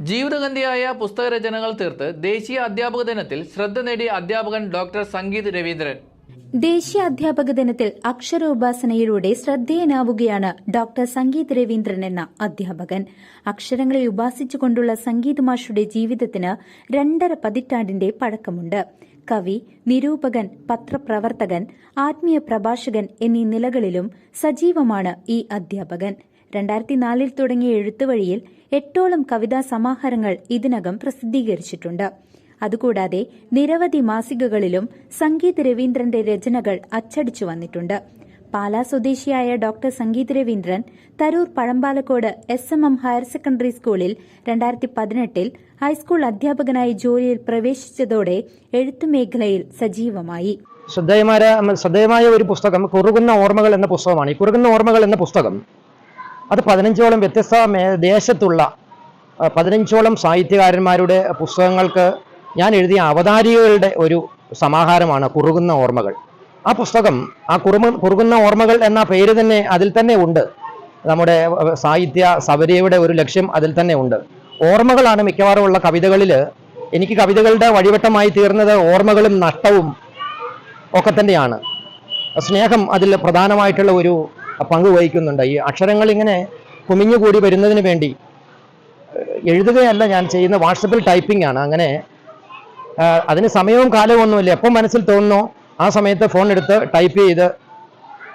ജീവിതഗന്ധിയായ പുസ്തകരചനകൾ തീർത്ത് ദേശീയ അധ്യാപക ദിനത്തിൽ ശ്രദ്ധ നേടിയ അധ്യാപകൻ ഡോക്ടർ സംഗീത് രവീന്ദ്രൻ. ദേശീയ അധ്യാപക ദിനത്തിൽ അക്ഷരോപാസനയിലൂടെ ശ്രദ്ധേയനാവുകയാണ് ഡോക്ടർ സംഗീത് രവീന്ദ്രൻ എന്ന അധ്യാപകൻ. അക്ഷരങ്ങളെ ഉപാസിച്ചുകൊണ്ടുള്ള സംഗീത് മാഷുടെ ജീവിതത്തിന് രണ്ടര പതിറ്റാണ്ടിന്റെ പഴക്കമുണ്ട്. കവി നിരൂപകൻ പത്രപ്രവർത്തകൻ ആത്മീയ പ്രഭാഷകൻ എന്നീ നിലകളിലും സജീവമാണ് ഈ അധ്യാപകൻ. രണ്ടായിരത്തി നാലിൽ തുടങ്ങിയ എഴുത്തുവഴിയിൽ എട്ടോളം കവിതാ സമാഹാരങ്ങൾ ഇതിനകം പ്രസിദ്ധീകരിച്ചിട്ടുണ്ട്. അതുകൂടാതെ നിരവധി മാസികകളിലും സംഗീത് രവീന്ദ്രന്റെ രചനകൾ അച്ചടിച്ചു വന്നിട്ടുണ്ട്. പാലാ സ്വദേശിയായ doctor Sangeeth Raveendran Tharoor Pazhampalakode S M M higher secondary സ്കൂളിൽ രണ്ടായിരത്തി പതിനെട്ടിൽ ഹൈസ്കൂൾ അധ്യാപകനായി ജോലിയിൽ പ്രവേശിച്ചതോടെ എഴുത്തുമേഖലയിൽ സജീവമായി. ശ്രദ്ധേയമായ ശ്രദ്ധേയമായ ഒരു പുസ്തകം കുറുകുന്ന ഓർമ്മകൾ എന്ന പുസ്തകമാണ്. ഈ കുറുകുന്ന ഓർമ്മകൾ എന്ന പുസ്തകം അത് പതിനഞ്ചോളം വ്യത്യസ്ത ദേശത്തുള്ള പതിനഞ്ചോളം സാഹിത്യകാരന്മാരുടെ പുസ്തകങ്ങൾക്ക് ഞാൻ എഴുതിയ അവതാരികകളുടെ ഒരു സമാഹാരമാണ് കുറുകുന്ന ഓർമ്മകൾ. ആ പുസ്തകം ആ കുറുമ കുറുകുന്ന ഓർമ്മകൾ എന്ന പേര് തന്നെ അതിൽ തന്നെ ഉണ്ട്. നമ്മുടെ സാഹിത്യ സബരിയുടെ ഒരു ലക്ഷ്യം അതിൽ തന്നെ ഉണ്ട്. ഓർമ്മകളാണ് മിക്കവാറും ഉള്ള കവിതകളിൽ എനിക്ക് കവിതകളുടെ വഴിവട്ടമായി തീർന്നത് ഓർമ്മകളും നഷ്ടവും ഒക്കെ തന്നെയാണ്. സ്നേഹം അതിൽ പ്രധാനമായിട്ടുള്ള ഒരു പങ്ക് വഹിക്കുന്നുണ്ട്. ഈ അക്ഷരങ്ങൾ ഇങ്ങനെ കുമിഞ്ഞുകൂടി വരുന്നതിന് വേണ്ടി എഴുതുകയല്ല ഞാൻ ചെയ്യുന്ന വാട്സപ്പിൽ ടൈപ്പിംഗ് ആണ്. അങ്ങനെ അതിന് സമയവും കാലവും ഒന്നുമില്ല. എപ്പം മനസ്സിൽ തോന്നുന്നോ ആ സമയത്ത് ഫോൺ എടുത്ത് ടൈപ്പ് ചെയ്ത്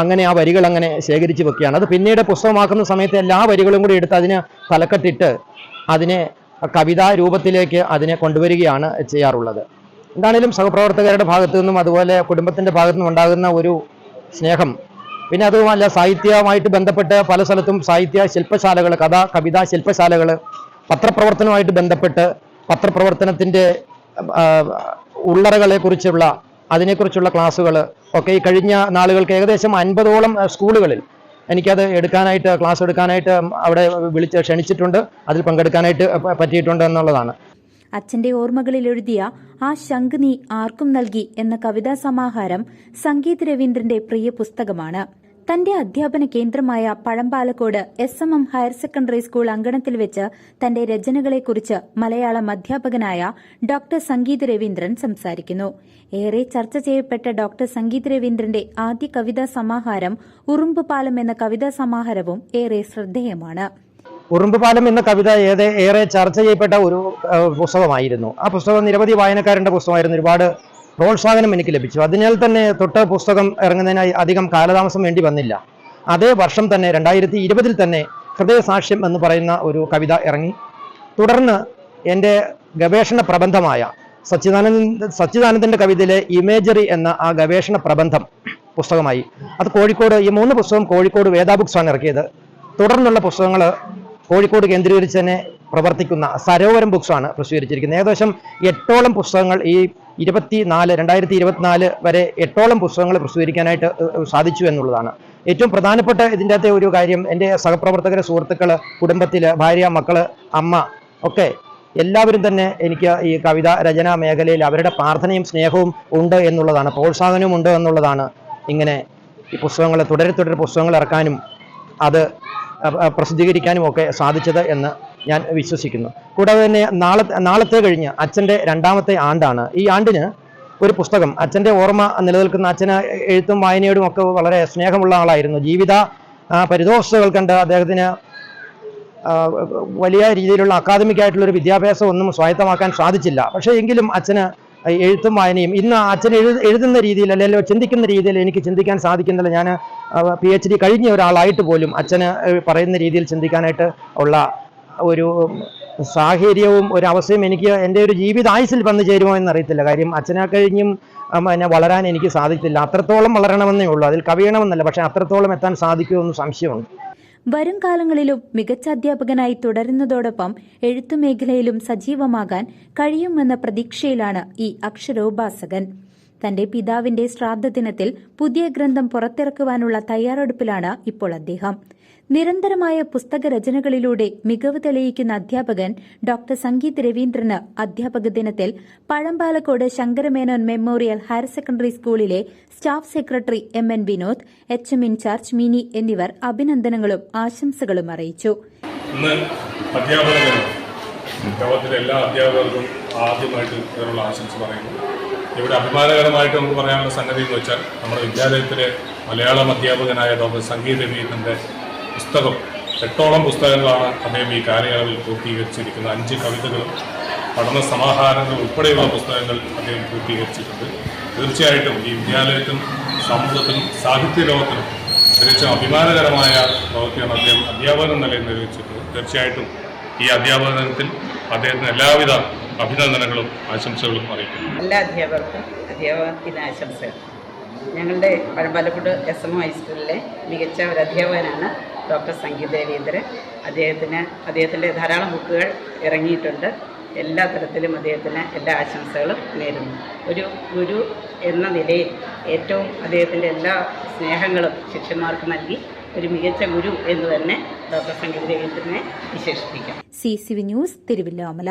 അങ്ങനെ ആ വരികൾ അങ്ങനെ ശേഖരിച്ച് വെക്കുകയാണ്. അത് പിന്നീട് പുസ്തകമാക്കുന്ന സമയത്ത് എല്ലാ വരികളും കൂടി എടുത്ത് അതിന് തലക്കെട്ടിട്ട് അതിനെ കവിതാ രൂപത്തിലേക്ക് അതിനെ കൊണ്ടുവരികയാണ് ചെയ്യാറുള്ളത്. എന്താണേലും സഹപ്രവർത്തകരുടെ ഭാഗത്തു നിന്നും അതുപോലെ കുടുംബത്തിന്റെ ഭാഗത്തു നിന്നും ഉണ്ടാകുന്ന ഒരു സ്നേഹം പിന്നെ അതുമല്ല സാഹിത്യവുമായിട്ട് ബന്ധപ്പെട്ട് പല സ്ഥലത്തും സാഹിത്യ ശില്പശാലകൾ കഥ കവിത ശില്പശാലകൾ പത്രപ്രവർത്തനവുമായിട്ട് ബന്ധപ്പെട്ട് പത്രപ്രവർത്തനത്തിന്റെ ആ, ഉള്ളറകളെ കുറിച്ചുള്ള അതിനെക്കുറിച്ചുള്ള ക്ലാസ്സുകൾ ഒക്കെ ഈ കഴിഞ്ഞ നാളുകൾക്ക് ഏകദേശം അൻപതോളം സ്കൂളുകളിൽ എനിക്കത് എടുക്കാനായിട്ട് ക്ലാസ് എടുക്കാനായിട്ട് അവിടെ വിളിച്ച് ക്ഷണിച്ചിട്ടുണ്ട്. അതിൽ പങ്കെടുക്കാനായിട്ട് പറ്റിയിട്ടുണ്ട് എന്നുള്ളതാണ്. അച്ഛന്റെ ഓർമ്മകളിൽ എഴുതിയ ആ ശംഖ് നീ ആർക്കും നൽകി എന്ന കവിതാ സമാഹാരം സംഗീത് രവീന്ദ്രന്റെ പ്രിയ പുസ്തകമാണ്. തന്റെ അധ്യാപന കേന്ദ്രമായ Pazhampalakode S M M higher secondary school അങ്കണത്തിൽ വെച്ച് തന്റെ രചനകളെക്കുറിച്ച് മലയാളം അധ്യാപകനായ ഡോക്ടർ സംഗീത് രവീന്ദ്രൻ സംസാരിക്കുന്നു. ഏറെ ചർച്ച ചെയ്യപ്പെട്ട ഡോക്ടർ സംഗീത് രവീന്ദ്രന്റെ ആദ്യ കവിതാ സമാഹാരം ഉറുമ്പുപാലം എന്ന കവിതാ സമാഹാരവും ഏറെ ശ്രദ്ധേയമാണ്. ഉറുമ്പുപാലം എന്ന കവിത ഏറെ ചർച്ച ചെയ്യപ്പെട്ട ഒരു പുസ്തകമായിരുന്നു. ആ പുസ്തകം നിരവധി വായനക്കാരന്റെ പുസ്തകമായിരുന്നു. ഒരുപാട് പ്രോത്സാഹനം എനിക്ക് ലഭിച്ചു. അതിനാൽ തന്നെ തൊട്ട് പുസ്തകം ഇറങ്ങുന്നതിനായി അധികം കാലതാമസം വേണ്ടി വന്നില്ല. അതേ വർഷം തന്നെ രണ്ടായിരത്തി ഇരുപതിൽ തന്നെ ഹൃദയസാക്ഷ്യം എന്ന് പറയുന്ന ഒരു കവിത ഇറങ്ങി. തുടർന്ന് എന്റെ ഗവേഷണ പ്രബന്ധമായ സച്ചിദാനന്ദ സച്ചിദാനന്ദന്റെ കവിതയിലെ ഇമേജറി എന്ന ആ ഗവേഷണ പ്രബന്ധം പുസ്തകമായി. അത് കോഴിക്കോട് ഈ മൂന്ന് പുസ്തകം കോഴിക്കോട് വേദാ ബുക്സാണ് ഇറക്കിയത്. തുടർന്നുള്ള പുസ്തകങ്ങൾ കോഴിക്കോട് കേന്ദ്രീകരിച്ച് തന്നെ പ്രവർത്തിക്കുന്ന സരോവരം ബുക്സാണ് പ്രസിദ്ധീകരിച്ചിരിക്കുന്നത്. ഏകദേശം എട്ടോളം പുസ്തകങ്ങൾ ഈ ഇരുപത്തി നാല് രണ്ടായിരത്തി ഇരുപത്തിനാല് വരെ എട്ടോളം പുസ്തകങ്ങൾ പ്രസിദ്ധീകരിക്കാനായിട്ട് സാധിച്ചു എന്നുള്ളതാണ്. ഏറ്റവും പ്രധാനപ്പെട്ട ഇതിന്റെ അകത്തെ ഒരു കാര്യം എന്റെ സഹപ്രവർത്തകരെ സുഹൃത്തുക്കൾ കുടുംബത്തിൽ ഭാര്യ മക്കൾ അമ്മ ഒക്കെ എല്ലാവരും തന്നെ എനിക്ക് ഈ കവിത രചനാ മേഖലയിൽ അവരുടെ പ്രാർത്ഥനയും സ്നേഹവും ഉണ്ട് എന്നുള്ളതാണ് പ്രോത്സാഹനവും ഉണ്ട് എന്നുള്ളതാണ്. ഇങ്ങനെ ഈ പുസ്തകങ്ങൾ തുടരെ തുടരെ പുസ്തകങ്ങൾ ഇറക്കാനും അത് പ്രസിദ്ധീകരിക്കാനും ഒക്കെ സാധിച്ചത് എന്ന് ഞാൻ വിശ്വസിക്കുന്നു. കൂടാതെ തന്നെ നാളെ നാളത്തെ കഴിഞ്ഞ് അച്ഛന്റെ രണ്ടാമത്തെ ആണ്ടാണ്. ഈ ആണ്ടിന് ഒരു പുസ്തകം അച്ഛന്റെ ഓർമ്മ നിലനിൽക്കുന്ന അച്ഛന് എഴുത്തും വായനയോടും ഒക്കെ വളരെ സ്നേഹമുള്ള ആളായിരുന്നു. ജീവിത പരിതോഷതകൾ കണ്ട് അദ്ദേഹത്തിന് വലിയ രീതിയിലുള്ള അക്കാദമിക് ആയിട്ടുള്ള ഒരു വിദ്യാഭ്യാസം ഒന്നും സ്വായത്തമാക്കാൻ സാധിച്ചില്ല. പക്ഷേ എങ്കിലും അച്ഛന് എഴുത്തും വായനയും ഇന്ന് അച്ഛൻ എഴു എഴുതുന്ന രീതിയിൽ അല്ലെങ്കിൽ ചിന്തിക്കുന്ന രീതിയിൽ എനിക്ക് ചിന്തിക്കാൻ സാധിക്കുന്നില്ല. ഞാൻ പി എച്ച് ഡി കഴിഞ്ഞ ഒരാളായിട്ട് പോലും അച്ഛന് പറയുന്ന രീതിയിൽ ചിന്തിക്കാനായിട്ട് ഉള്ള ഒരു സാഹചര്യവും ഒരു അവസ്ഥയും എനിക്ക് എന്റെ ഒരു ജീവിത ആയുസിൽ വന്നു ചേരുമോ എന്നറിയത്തില്ല. കാര്യം അച്ഛനാ കഴിഞ്ഞും പിന്നെ വളരാൻ എനിക്ക് സാധിച്ചില്ല. അത്രത്തോളം വളരണമെന്നേ ഉള്ളൂ. അതിൽ കവിയണമെന്നല്ല പക്ഷേ അത്രത്തോളം എത്താൻ സാധിക്കുമെന്ന് സംശയമുണ്ട്. വരും കാലങ്ങളിലും മികച്ച അധ്യാപകനായി തുടരുന്നതോടൊപ്പം എഴുത്തു മേഖലയിലും സജീവമാകാൻ കഴിയുമെന്ന പ്രതീക്ഷയിലാണ് ഈ അക്ഷരോപാസകൻ. തന്റെ പിതാവിന്റെ ശ്രാദ്ധ ദിനത്തിൽ പുതിയ ഗ്രന്ഥം പുറത്തിറക്കുവാനുള്ള തയ്യാറെടുപ്പിലാണ് ഇപ്പോൾ അദ്ദേഹം. നിരന്തരമായ പുസ്തക രചനകളിലൂടെ മികവ് തെളിയിക്കുന്ന അധ്യാപകൻ ഡോക്ടർ സംഗീത് രവീന്ദ്രന് അധ്യാപക ദിനത്തിൽ Pazhampalakode Shankaramenon memorial higher secondary സ്കൂളിലെ staff secretary M. N. Vinod H. M. Incharge Mini എന്നിവർ അഭിനന്ദനങ്ങളും ആശംസകളും അറിയിച്ചു. എല്ലാ അധ്യാപകർക്കും ആദ്യമായിട്ട് ആശംസ പറയുന്നു. ഇവിടെ അഭിമാനകരമായിട്ട് നമുക്ക് പറയാനുള്ള സംഗതി എന്ന് വെച്ചാൽ നമ്മുടെ വിദ്യാലയത്തിലെ മലയാളം അധ്യാപകനായ ഡോക്ടർ സംഗീത വീരന്റെ പുസ്തകം എട്ടോളം പുസ്തകങ്ങളാണ് അദ്ദേഹം ഈ കാലയളവിൽ പൂർത്തീകരിച്ചിരിക്കുന്ന അഞ്ച് കവിതകളും പഠന സമാഹാരങ്ങൾ ഉൾപ്പെടെയുള്ള പുസ്തകങ്ങൾ അദ്ദേഹം പൂർത്തീകരിച്ചിട്ടുണ്ട്. തീർച്ചയായിട്ടും ഈ വിദ്യാലയത്തിനും സമൂഹത്തിനും സാഹിത്യ ലോകത്തിനും തികച്ചും അഭിമാനകരമായ പ്രവൃത്തിയാണ് അദ്ദേഹം അധ്യാപകൻ നിലയിൽ നിർവഹിച്ചിട്ടുള്ളത് തീർച്ചയായിട്ടും ഈ അധ്യാപക ദിനത്തിൽ അദ്ദേഹത്തിന് എല്ലാവിധ അഭിനന്ദനങ്ങളും ആശംസകളും അറിയിക്കുന്നു. എല്ലാ അധ്യാപകർക്കും അധ്യാപക ആശംസകൾ. ഞങ്ങളുടെ പഴമ്പാലക്കുട് എസ് എം ഹൈസ്കൂളിലെ മികച്ച ഒരു അധ്യാപകനാണ് ഡോക്ടർ സംഗീത രവീന്ദ്രൻ അദ്ദേഹത്തിന് അദ്ദേഹത്തിന്റെ ധാരാളം ബുക്കുകൾ ഇറങ്ങിയിട്ടുണ്ട്. എല്ലാ തരത്തിലും അദ്ദേഹത്തിന് എല്ലാ ആശംസകളും നേരുന്നു. ഒരു ഗുരു എന്ന നിലയിൽ ഏറ്റവും അദ്ദേഹത്തിന്റെ എല്ലാ സ്നേഹങ്ങളും ശിഷ്യന്മാർക്ക് നൽകി ഒരു മികച്ച ഗുരു എന്ന് തന്നെ ഡോക്ടർ സംഗീത രവീന്ദ്രനെ വിശേഷിപ്പിക്കാം. C C V news Thiruvilwamala